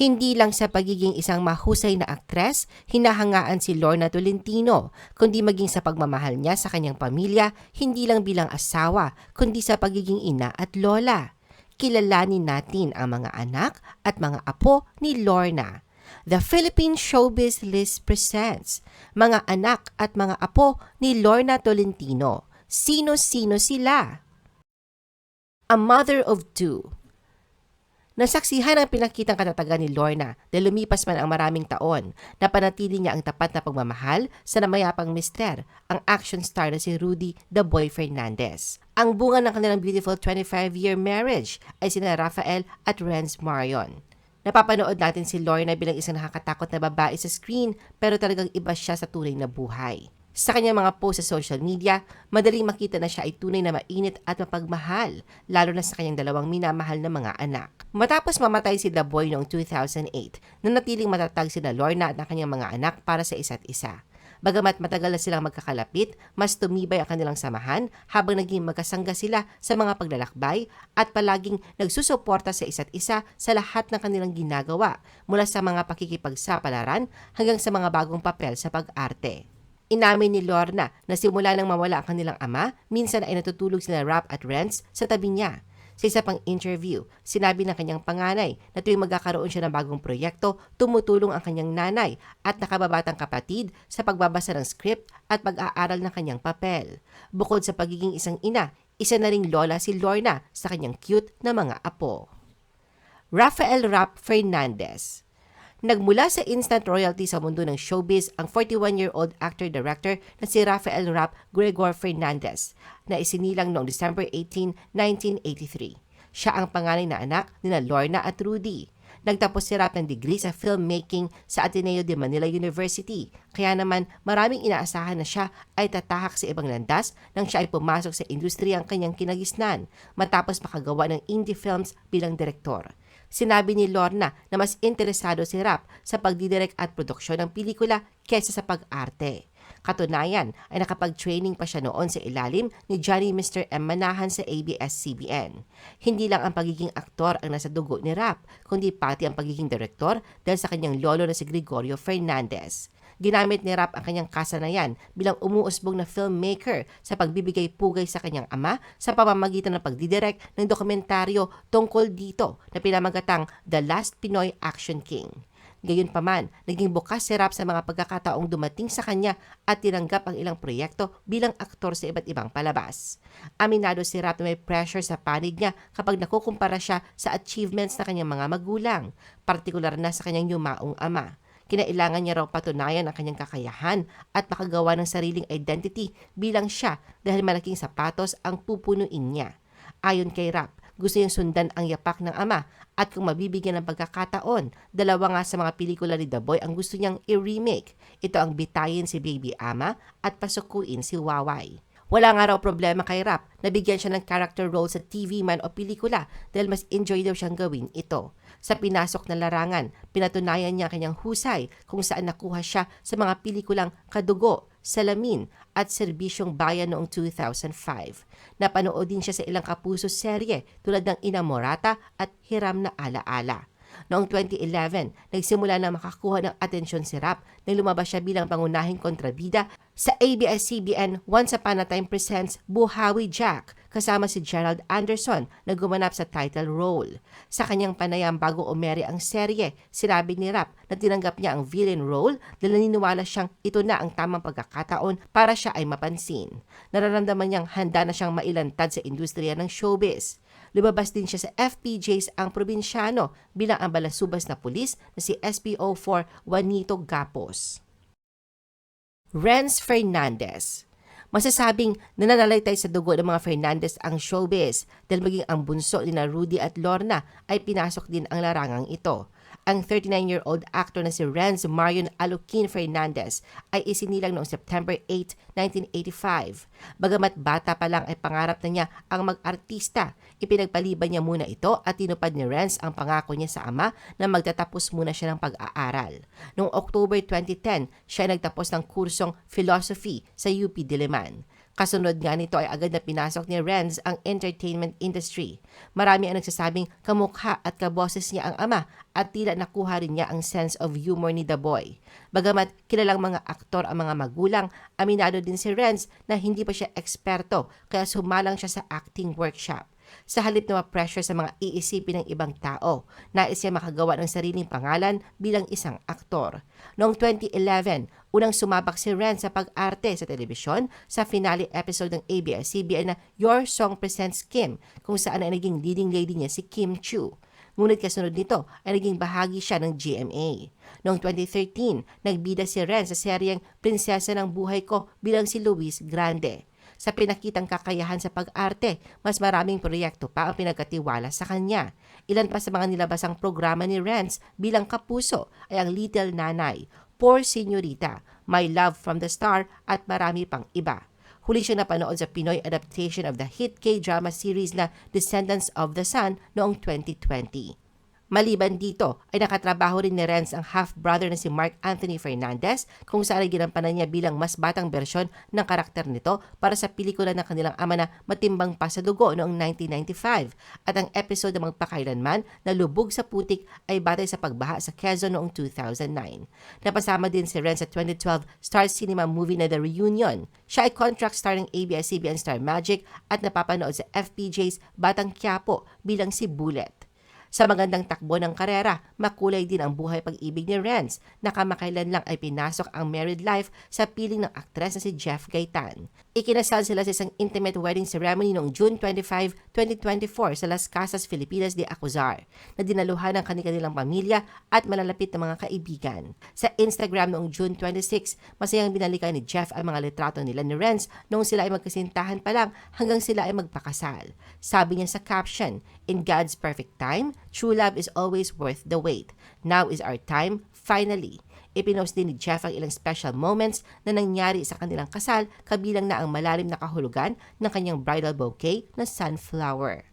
Hindi lang sa pagiging isang mahusay na aktres, hinahangaan si Lorna Tolentino, kundi maging sa pagmamahal niya sa kanyang pamilya, hindi lang bilang asawa, kundi sa pagiging ina at lola. Kilalanin natin ang mga anak at mga apo ni Lorna. The Philippine Showbiz List presents Mga anak at mga apo ni Lorna Tolentino. Sino-sino sila? A mother of two. Nasaksihan ang pinakitang katatagan ni Lorna dahil lumipas man ang maraming taon, napanatili niya ang tapat na pagmamahal sa namayapang mister, ang action star na si Rudy The Boy Fernandez. Ang bunga ng kanilang beautiful 25-year marriage ay sina Rafael at Renz Marion. Napapanood natin si Lorna bilang isang nakakatakot na babae sa screen pero talagang iba siya sa tunay na buhay. Sa kanyang mga post sa social media, madaling makita na siya ay tunay na mainit at mapagmahal, lalo na sa kanyang dalawang minamahal na mga anak. Matapos mamatay si The Boy noong 2008, nanatiling matatag sina Lorna at ang kanyang mga anak para sa isa't isa. Bagamat matagal na silang magkakalapit, mas tumibay ang kanilang samahan habang naging magkasangga sila sa mga paglalakbay at palaging nagsusuporta sa isa't isa sa lahat ng kanilang ginagawa mula sa mga pakikipagsapalaran hanggang sa mga bagong papel sa pag-arte. Inamin ni Lorna na simula nang mawala ang kanilang ama, minsan ay natutulog sila Rap at Renz sa tabi niya. Sa isa pang interview, sinabi ng kanyang panganay na tuwing magkakaroon siya ng bagong proyekto, tumutulong ang kanyang nanay at nakababatang kapatid sa pagbabasa ng script at pag-aaral ng kanyang papel. Bukod sa pagiging isang ina, isa na ring lola si Lorna sa kanyang cute na mga apo. Rafael Rap Fernandez Nagmula sa instant royalty sa mundo ng showbiz ang 41-year-old actor-director na si Rafael Rap Gregor Fernandez na isinilang noong December 18, 1983. Siya ang panganay na anak ni Lorna at Rudy. Nagtapos si Rap ng degree sa filmmaking sa Ateneo de Manila University. Kaya naman maraming inaasahan na siya ay tatahak sa ibang landas nang siya ay pumasok sa industriyang kanyang kinagisnan matapos makagawa ng indie films bilang direktor. Sinabi ni Lorna na mas interesado si Rap sa pagdidirect at produksyon ng pelikula kesa sa pag-arte. Katunayan ay nakapag-training pa siya noon sa ilalim ni Johnny Mr. M. Manahan sa ABS-CBN. Hindi lang ang pagiging aktor ang nasa dugo ni Rap, kundi pati ang pagiging direktor dahil sa kanyang lolo na si Gregorio Fernandez. Ginamit ni Rap ang kanyang kasanayan bilang umuusbong na filmmaker sa pagbibigay pugay sa kanyang ama sa pamamagitan ng pagdidirect ng dokumentaryo tungkol dito na pinamagatang The Last Pinoy Action King. Gayunpaman, naging bukas si Rap sa mga pagkakataong dumating sa kanya at tinanggap ang ilang proyekto bilang aktor sa iba't ibang palabas. Aminado si Rap na may pressure sa panig niya kapag nakukumpara siya sa achievements na kanyang mga magulang, partikular na sa kanyang yumaong ama. Kinailangan niya raw patunayan ang kanyang kakayahan at makagawa ng sariling identity bilang siya dahil malaking sapatos ang pupunuin niya. Ayon kay Rap, gusto niyang sundan ang yapak ng ama at kung mabibigyan ng pagkakataon, dalawa nga sa mga pelikula ni The Boy ang gusto niyang i-remake. Ito ang Bitayin si Baby Ama at Pasukuin si Waway. Wala nga raw problema kay Rap na bigyan siya ng character role sa TV man o pelikula dahil mas enjoy daw siyang gawin ito. Sa pinasok na larangan, pinatunayan niya kanyang husay kung saan nakuha siya sa mga pelikulang Kadugo, Salamin at Serbisyong Bayan noong 2005. Napanood din siya sa ilang kapuso serye tulad ng Inamorata at Hiram na Alaala. Noong 2011, nagsimula na makakuha ng atensyon si Rap nang lumabas siya bilang pangunahing kontrabida sa ABS-CBN Once Upon a Time Presents Buhawi Jack kasama si Gerald Anderson na gumanap sa title role. Sa kanyang panayam bago umere ang serye, sinabi ni Rap na tinanggap niya ang villain role dahil naniniwala siyang ito na ang tamang pagkakataon para siya ay mapansin. Nararamdaman niyang handa na siyang mailantad sa industriya ng showbiz. Lumabas din siya sa FPJs ang probinsyano bilang ang balasubas na pulis na si SPO4 Juanito Gapos. Renz Fernandez Masasabing nananalaytay sa dugo ng mga Fernandez ang showbiz dahil maging ang bunso ni na Rudy at Lorna ay pinasok din ang larangang ito. Ang 39-year-old actor na si Renz Marion Alukin Fernandez ay isinilang noong September 8, 1985. Bagamat bata pa lang ay pangarap na niya ang mag-artista, ipinagpaliban niya muna ito at tinupad ni Renz ang pangako niya sa ama na magtatapos muna siya ng pag-aaral. Noong October 2010, siya ay nagtapos ng kursong philosophy sa UP Diliman. Kasunod nga nito ay agad na pinasok ni Renz ang entertainment industry. Marami ang nagsasabing kamukha at kaboses niya ang ama at tila nakuha rin niya ang sense of humor ni The Boy. Bagamat kilalang mga aktor ang mga magulang, aminado din si Renz na hindi pa siya eksperto kaya sumalang siya sa acting workshop. Sa halip na ma-pressure sa mga iisipin ng ibang tao, nais niya makagawa ng sariling pangalan bilang isang aktor. Noong 2011, unang sumabak si Ren sa pag-arte sa telebisyon sa finale episode ng ABS-CBN na Your Song Presents Kim, kung saan ay naging leading lady niya si Kim Chu. Ngunit kasunod nito ay naging bahagi siya ng GMA. Noong 2013, nagbida si Ren sa seryeng Prinsesa ng Buhay Ko bilang si Luis Grande sa pinakitang kakayahan sa pag-arte, mas maraming proyekto pa ang pinagkatiwala sa kanya. Ilan pa sa mga nilabasang programa ni Renz bilang kapuso ay ang Little Nanay, Poor Senorita, My Love from the Star at marami pang iba. Huli siyang napanood sa Pinoy adaptation of the hit K-drama series na Descendants of the Sun noong 2020. Maliban dito, ay nakatrabaho rin ni Renz ang half-brother na si Mark Anthony Fernandez kung saan ay ginampanan niya bilang mas batang bersyon ng karakter nito para sa pelikula ng kanilang ama na Matimbang Pa sa Dugo noong 1995 at ang episode ng Magpakailanman na Lubog sa Putik ay batay sa pagbaha sa Quezon noong 2009. Napasama din si Renz sa 2012 Star Cinema movie na The Reunion. Siya ay contract star ng ABS-CBN Star Magic at napapanood sa FPJ's Batang Quiapo bilang si Bullet. Sa magandang takbo ng karera, makulay din ang buhay pag-ibig ni Renz na kamakailan lang ay pinasok ang married life sa piling ng aktres na si Jeff Gaitan. Ikinasal sila sa isang intimate wedding ceremony noong June 25, 2024 sa Las Casas, Filipinas de Acuzar na dinaluhan ng kanilang pamilya at malalapit na mga kaibigan. Sa Instagram noong June 26, masayang binalikan ni Jeff ang mga litrato nila ni Renz noong sila ay magkasintahan pa lang hanggang sila ay magpakasal. Sabi niya sa caption, In God's perfect time, True love is always worth the wait. Now is our time, finally. Ipinost din ni Jeff ang ilang special moments na nangyari sa kanilang kasal kabilang na ang malalim na kahulugan ng kanyang bridal bouquet na sunflower.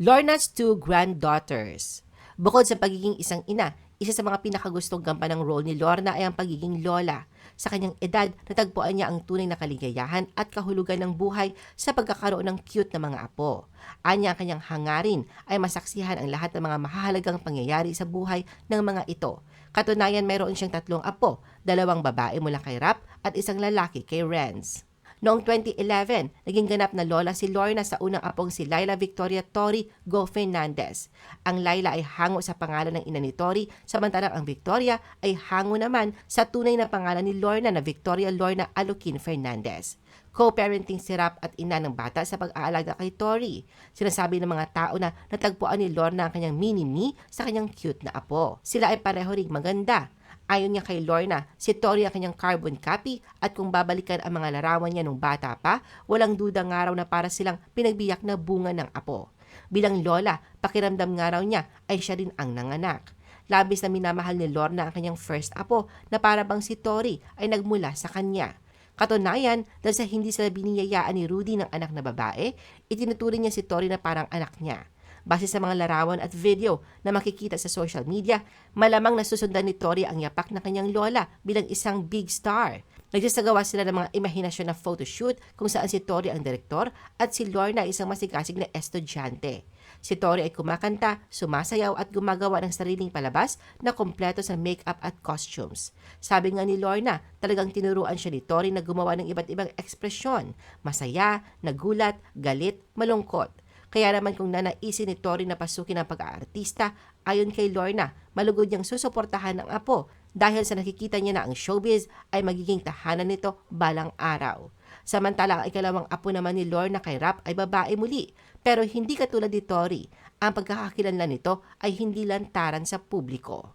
Lorna's two granddaughters. Bukod sa pagiging isang ina, isa sa mga pinakagustong gampanang role ni Lorna ay ang pagiging lola. Sa kanyang edad, natagpuan niya ang tunay na kaligayahan at kahulugan ng buhay sa pagkakaroon ng cute na mga apo. Anya ang kanyang hangarin ay masaksihan ang lahat ng mga mahalagang pangyayari sa buhay ng mga ito. Katunayan mayroon siyang tatlong apo, dalawang babae mula kay Rap at isang lalaki kay Renz. Noong 2011, naging ganap na lola si Lorna sa unang apong si Laila Victoria Tori Go Fernandez. Ang Laila ay hango sa pangalan ng ina ni Tori, samantalang ang Victoria ay hango naman sa tunay na pangalan ni Lorna na Victoria Lorna Alukin Fernandez. Co-parenting si Rap at ina ng bata sa pag-aalaga kay Tori. Sinasabi ng mga tao na natagpuan ni Lorna ang kanyang mini-me sa kanyang cute na apo. Sila ay pareho ring maganda. Ayon niya kay Lorna, si Tori ang kanyang carbon copy at kung babalikan ang mga larawan niya nung bata pa, walang duda nga raw na para silang pinagbiyak na bunga ng apo. Bilang lola, pakiramdam nga raw niya ay siya rin ang nanganak. Labis na minamahal ni Lorna ang kanyang first apo na para bang si Tori ay nagmula sa kanya. Katunayan, dahil sa hindi sila biniyayaan ni Rudy ng anak na babae, itinuturing niya si Tori na parang anak niya. Base sa mga larawan at video na makikita sa social media, malamang nasusundan ni Tori ang yapak ng kanyang lola bilang isang big star. Nagsasagawa sila ng mga imahinasyon na photoshoot kung saan si Tori ang direktor at si Lorna isang masigasig na estudyante. Si Tori ay kumakanta, sumasayaw at gumagawa ng sariling palabas na kompleto sa makeup at costumes. Sabi nga ni Lorna, talagang tinuruan siya ni Tori na gumawa ng iba't ibang ekspresyon, masaya, nagulat, galit, malungkot. Kaya naman kung nanaisin ni Tori na pasukin ang pag-aartista, ayon kay Lorna, malugod niyang susuportahan ng apo dahil sa nakikita niya na ang showbiz ay magiging tahanan nito balang araw. Samantala, ang ikalawang apo naman ni Lorna kay Rap ay babae muli, pero hindi katulad ni Tori. Ang pagkakakilanlan nito ay hindi lantaran sa publiko.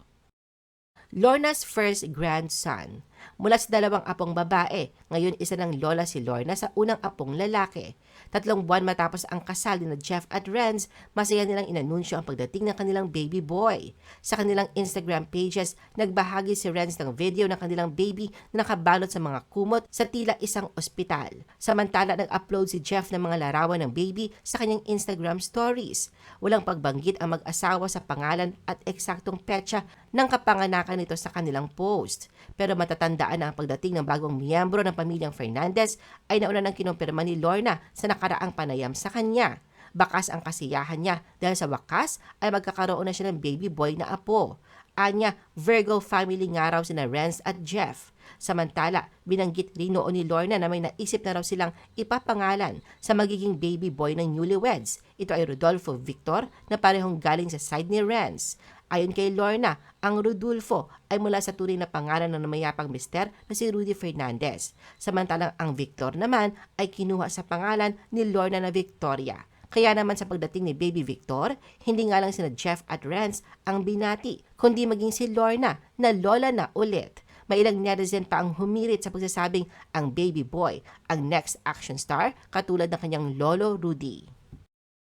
Lorna's first grandson. Mula sa dalawang apong babae, ngayon isa ng lola si Lorna sa unang apong lalaki. Tatlong buwan matapos ang kasal ni na Jeff at Renz, masaya nilang inanunsyo ang pagdating ng kanilang baby boy. Sa kanilang Instagram pages, nagbahagi si Renz ng video ng kanilang baby na nakabalot sa mga kumot sa tila isang ospital. Samantala, nag-upload si Jeff ng mga larawan ng baby sa kanyang Instagram stories. Walang pagbanggit ang mag-asawa sa pangalan at eksaktong petsa ng kapanganakan nito sa kanilang post. Pero matatandaan na ang pagdating ng bagong miyembro ng pamilyang Fernandez ay nauna ng kinumpirma ni Lorna sa nakaraang panayam sa kanya. Bakas ang kasiyahan niya dahil sa wakas ay magkakaroon na siya ng baby boy na apo. Anya, Virgo family nga raw sina Renz at Jeff. Samantala, binanggit rin noon ni Lorna na may naisip na raw silang ipapangalan sa magiging baby boy ng newlyweds. Ito ay Rodolfo Victor na parehong galing sa side ni Renz. Ayon kay Lorna, ang Rodolfo ay mula sa tunay na pangalan ng namayapang mister na si Rudy Fernandez. Samantalang ang Victor naman ay kinuha sa pangalan ni Lorna na Victoria. Kaya naman sa pagdating ni Baby Victor, hindi nga lang sina Jeff at Renz ang binati, kundi maging si Lorna na lola na ulit. May ilang netizen pa ang humirit sa pagsasabing ang baby boy ang next action star katulad ng kanyang lolo Rudy.